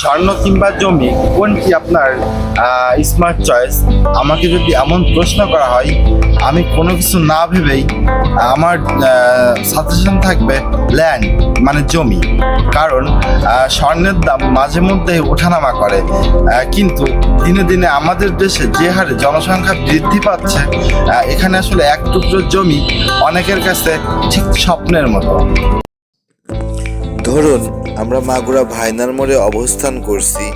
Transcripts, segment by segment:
স্বর্ণ কিংবা জমি কোনটি আপনার স্মার্ট চয়েস আমাকে যদি এমন প্রশ্ন করা হয়, আমি কোনো কিছু না ভেবেই আমার সাজেশন থাকবে ল্যান্ড মানে জমি। কারণ স্বর্ণের দাম মাঝে মধ্যে ওঠানামা করে। কিন্তু দিনে দিনে আমাদের দেশে যে হারে জনসংখ্যা বৃদ্ধি পাচ্ছে এখানে আসলে এক টুকরো জমি অনেকের কাছে ঠিক স্বপ্নের মতো। ধরুন, আমরা মাগুরা ভাইনার মোড়ে অবস্থান করছি।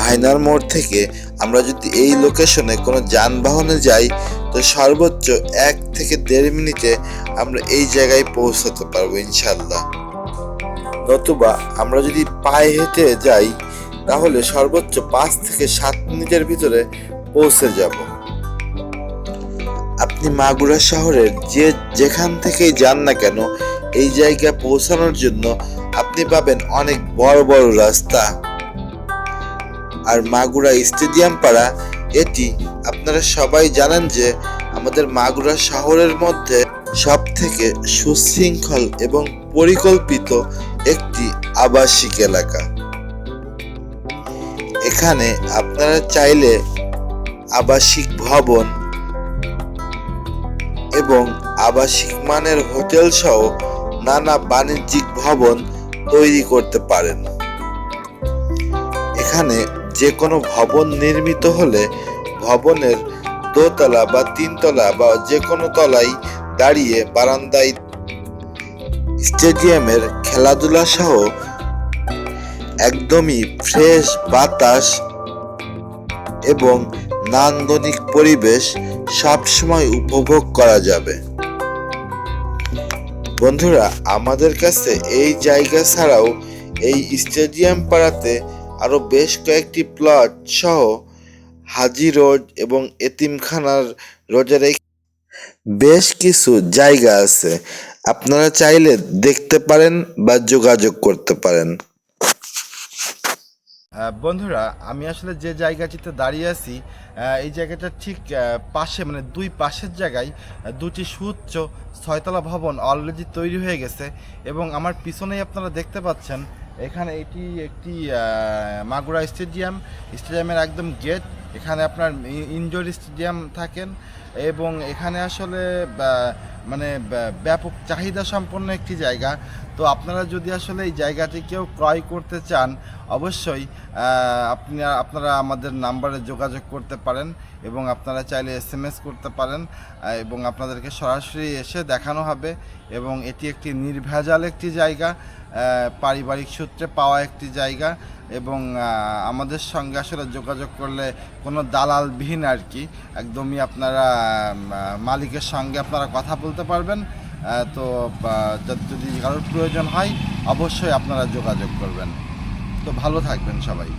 ভাইনার মোড় থেকে আমরা যদি এই লোকেশনে কোনো যানবাহনে যাই, তো সর্বোচ্চ এক থেকে দেড় মিনিটে আমরা এই জায়গায় পৌঁছাতে পারব ইনশাল্লাহ নতুবা আমরা যদি পায়ে হেঁটে যাই, তাহলে সর্বোচ্চ পাঁচ থেকে সাত মিনিটের ভিতরে পৌঁছে যাব। আপনি মাগুরা শহরের যে যেখান থেকেই যান না কেন এই জায়গায় পৌঁছানোর জন্য আপনি পাবেন অনেক বড় বড় রাস্তা। আর মাগুরা স্টেডিয়াম পাড়া, এটি আপনারা সবাই জানেন যে আমাদের মাগুরা শহরের মধ্যে সব থেকে সুশৃঙ্খল এবং পরিকল্পিত একটি আবাসিক এলাকা। এখানে আপনারা চাইলে আবাসিক ভবন এবং আবাসিক মানের হোটেল সহ নানা বাণিজ্যিক ভবন তৈরি করতে পারেন। এখানে যে কোনো ভবন নির্মিত হলে ভবনের দোতলা বা তিনতলা বা যে কোনো তলায় দাঁড়িয়ে বারান্দায় স্টেডিয়ামের খেলাধুলা সহ একদমই ফ্রেশ বাতাস এবং নান্দনিক পরিবেশ সবসময় উপভোগ করা যাবে। বন্ধুরা, আমাদের কাছে এই জায়গা ছাড়াও এই স্টেডিয়াম পাড়াতে আরও বেশ কয়েকটি প্লট সহ হাজি রোড এবং এতিমখানার রোডের এই বেশ কিছু জায়গা আছে। আপনারা চাইলে দেখতে পারেন বা যোগাযোগ করতে পারেন। বন্ধুরা, আমি আসলে যে জায়গাটিতে দাঁড়িয়ে আছি এই জায়গাটা ঠিক পাশে মানে দুই পাশের জায়গায় দুটি সুউচ্চ ছয়তলা ভবন অলরেডি তৈরি হয়ে গেছে এবং আমার পিছনেই আপনারা দেখতে পাচ্ছেন, এখানে এটি একটি মাগুরা স্টেডিয়াম। স্টেডিয়ামের একদম গেট, এখানে আপনার ইনডোর স্টেডিয়াম থাকেন। এবং এখানে আসলে মানে ব্যাপক চাহিদা সম্পন্ন একটি জায়গা। তো আপনারা যদি আসলে এই জায়গাটি কেউ ক্রয় করতে চান, অবশ্যই আপনি, আপনারা আমাদের নাম্বারে যোগাযোগ করতে পারেন এবং আপনারা চাইলে এস এস করতে পারেন এবং আপনাদেরকে সরাসরি এসে দেখানো হবে এবং এটি একটি নির্ভেজাল একটি জায়গা পারিবারিক সূত্রে পাওয়া একটি জায়গা এবং আমাদের সঙ্গে আসলে যোগাযোগ করলে কোনো দালালবিহীন আর কি। একদমই আপনারা মালিকের সঙ্গে আপনারা কথা বলতে পারবেন। তো যদি কারোর প্রয়োজন হয়, অবশ্যই আপনারা যোগাযোগ করবেন। তো ভালো থাকবেন সবাই।